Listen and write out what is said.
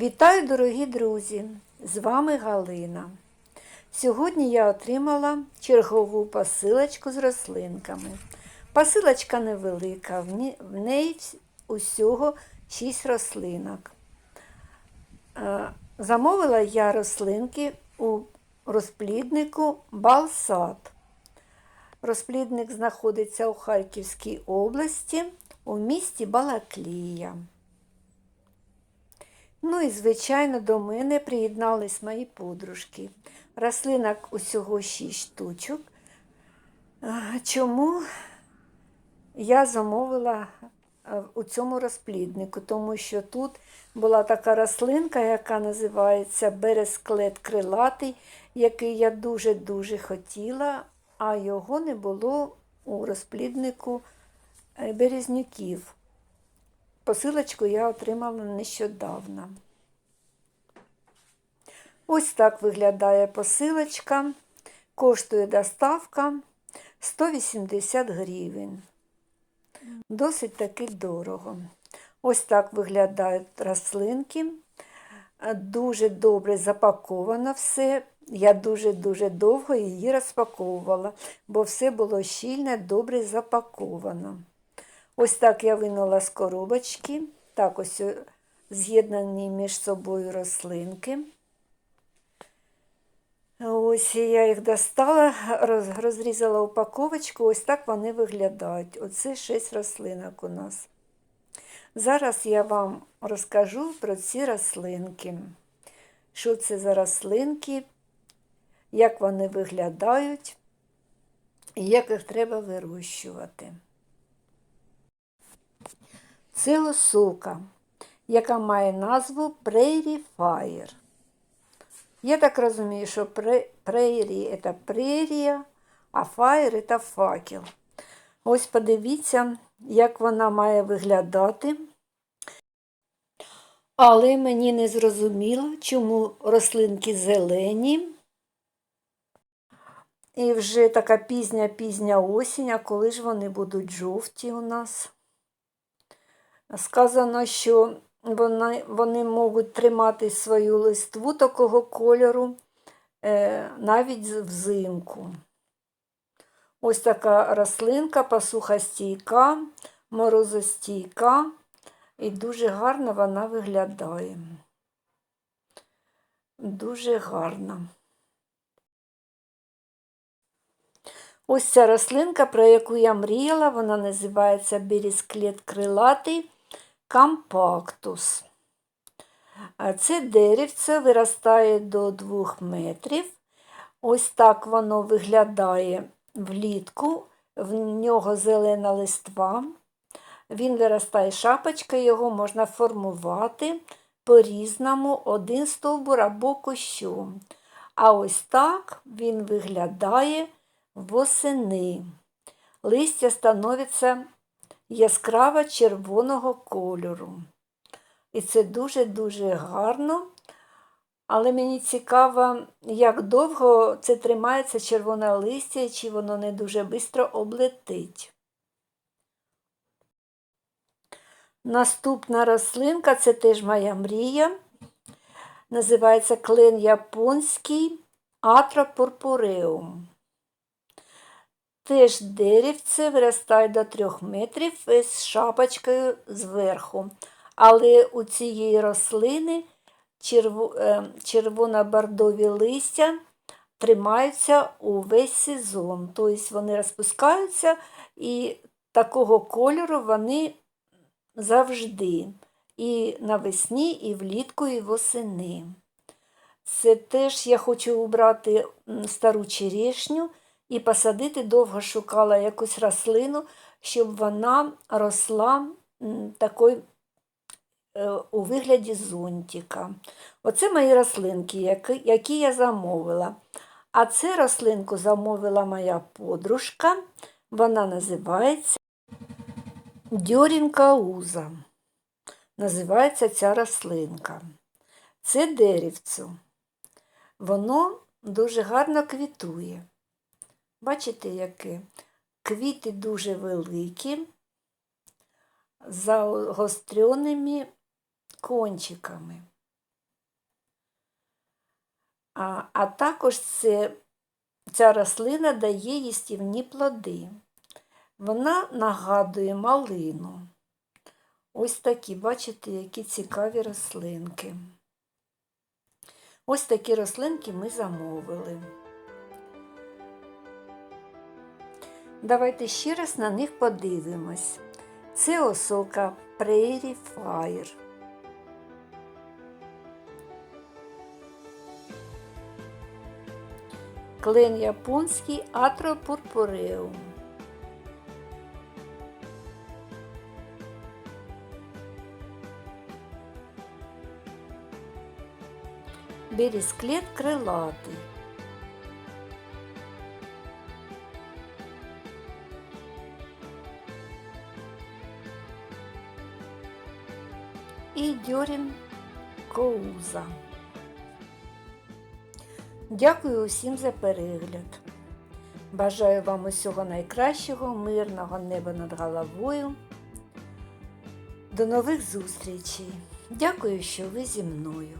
Вітаю, дорогі друзі! З вами Галина. Сьогодні я отримала чергову посилочку з рослинками. Посилочка невелика, в неї усього 6 рослинок. Е, Замовила я рослинки у розпліднику Балсад. Розплідник знаходиться у Харківській області у місті Балаклія. Ну і, звичайно, до мене приєднались мої подружки. Рослинок усього 6 штучок. Чому я замовила у цьому розпліднику? Тому що тут була така рослинка, яка називається бересклет крилатий, який я дуже-дуже хотіла, а його не було у розпліднику е, березнюків. Посилочку я отримала нещодавно. Ось так виглядає посилочка. Коштує доставка 180 гривень. Досить таки дорого. Ось так виглядають рослинки. Дуже добре запаковано все. Я дуже-дуже довго її розпаковувала, бо все було щільне, добре запаковано. Ось так я винула з коробочки. Так ось е, з'єднані між собою рослинки. Ось я їх достала, роз- розрізала упаковочку, ось так вони виглядають. Оце 6 рослинок у нас. Зараз я вам розкажу про ці рослинки. Що це за рослинки, як вони виглядають і як їх треба вирощувати. Це осока, яка має назву Prairie Fire. Я так розумію, що прейрі це прерія, а фаєр це факел. Ось подивіться, як вона має виглядати. Але мені не зрозуміло, чому рослинки зелені. І вже така пізня-пізня осінь, а коли ж вони будуть жовті у нас. Сказано, що вони, вони можуть тримати свою листву такого кольору е, навіть взимку. Ось така рослинка, посухостійка, морозостійка, і дуже гарно вона виглядає. Дуже гарно. Ось ця рослинка, про яку я мріяла, вона називається бересклет крилатий компактус. А Це деревце виростає до 2 метрів. Ось так воно виглядає влітку, в нього зелена листва. Він виростає шапочкою, його можна формувати по-різному, один стовбур або кущом. А ось так він виглядає восени. Листя становиться яскраво червоного кольору. І це дуже-дуже гарно. Але мені цікаво, як довго це тримається червоне листя, чи воно не дуже швидко облетить. Наступна рослинка це теж моя мрія. Називається клен японський атропурпуреум. Теж деревце виростає до 3 метрів з шапочкою зверху. Але у цієї рослини е, червоно-бордові листя тримаються увесь сезон. Тобто вони розпускаються і такого кольору вони завжди. І навесні, і влітку, і восени. Це теж я хочу убрати стару черешню і посадити, довго шукала якусь рослину, щоб вона росла такою е, у вигляді зонтика. Оце мої рослинки, які, я замовила. А це рослинку замовила моя подружка. Вона називається Дьорінка Уза. Називається ця рослинка. Це деревцю. Воно дуже гарно квітує. Бачите, яке? Квіти дуже великі, загостреними кончиками. А, а також це, ця рослина дає їстівні плоди. Вона нагадує малину. Ось такі, бачите, які цікаві рослинки. Ось такі рослинки ми замовили. Давайте ще раз на них подивимось. Це осока Prairie Fire. Клен японський Атропурпуреум. Бересклет крилатий. І Дьорін Коуза. Дякую усім за перегляд. Бажаю вам усього найкращого, мирного неба над головою. До нових зустрічей. Дякую, що ви зі мною.